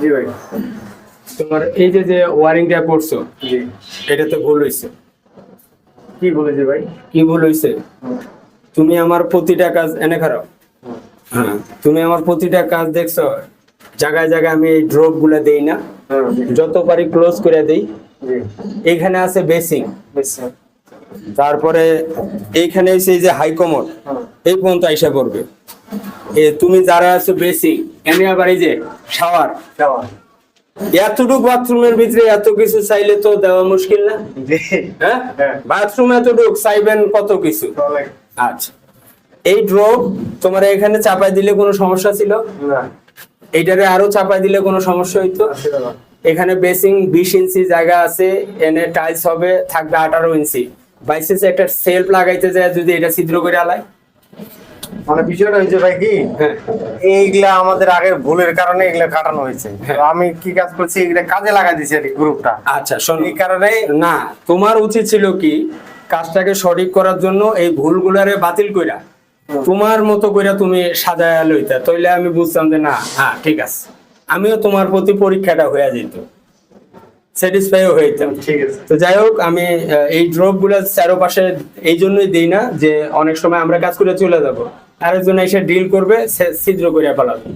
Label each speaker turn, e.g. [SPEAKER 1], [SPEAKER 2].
[SPEAKER 1] জি ভাই।
[SPEAKER 2] তোমার এই যে যে ওয়ারিংটা করছ
[SPEAKER 1] জি।
[SPEAKER 2] এটাতে ভুল হয়েছে
[SPEAKER 1] কি বলেছে ভাই?
[SPEAKER 2] কি ভুল হয়েছে তুমি আমার প্রতিটা কাজ এনে খারাপ? হ্যাঁ। তুমি আমার প্রতিটা কাজ দেখছ জায়গায় জায়গায় আমি এই ড্রপগুলা দেই না।
[SPEAKER 1] হ্যাঁ।
[SPEAKER 2] যত পারি ক্লোজ করে দেই। এখানে আছে বেসিং তারপরে এইখানে এসে এই যে হাই কমোড
[SPEAKER 1] হ্যাঁ
[SPEAKER 2] এই পর্যন্ত আইসা করবে তুমি যারা আছো বেসিং এনে আবার এই যে শাওয়ার?
[SPEAKER 1] যাওয়া
[SPEAKER 2] এতটুকু বাথরুমের ভিতরে এত কিছু চাইলে তো দেওয়া মুশকিল না? হ্যাঁ?
[SPEAKER 1] হ্যাঁ।
[SPEAKER 2] বাথরুম এতটুকু চাইবেন কত কিছু? আচ্ছা। এই ড্রপ তোমার এখানে চাপাই দিলে কোনো সমস্যা ছিল?
[SPEAKER 1] না।
[SPEAKER 2] এইটারে আরও চাপাই দিলে কোনো সমস্যা হইতো? এখানে বেসিং বিশ ইঞ্চি জায়গা আছে এনে টাইলস হবে থাকবে আঠারো ইঞ্চি। বাইসেন্স একটা সেলফ লাগাইতে যায় যদি এটা ছিদ্র করে আলায়।
[SPEAKER 1] মানে বিষয়টা হয়েছে ভাই কি?
[SPEAKER 2] হ্যাঁ।
[SPEAKER 1] এইগুলা আমাদের আগের ভুলের কারণে এগুলা কাটানো হয়েছে। আমি কি কাজ করছি? এগুলা কাজে লাগাই দিছি আর গ্রুপটা।
[SPEAKER 2] আচ্ছা শোনো।
[SPEAKER 1] এই কারণে
[SPEAKER 2] না তোমার উচিত ছিল কি? কাজটাকে সঠিক করার জন্য এই ভুলগুলারে বাতিল কইরা তোমার মতো কইরা তুমি সাজায় লইতা। তাইলে আমি বুঝতাম যে না হ্যাঁ ঠিক আছে। আমিও তোমার প্রতি পরীক্ষাটা হয়ে যেত স্যাটিসফাইও হইতাম
[SPEAKER 1] ঠিক আছে।
[SPEAKER 2] তো যাই হোক আমি এই ড্রপগুলো চারোপাশে এই জন্যই দিই না যে অনেক সময় আমরা কাজ করে চলে যাব। আরেকজন এসে ডিল করবে ছিদ্র করে ফেলাবে।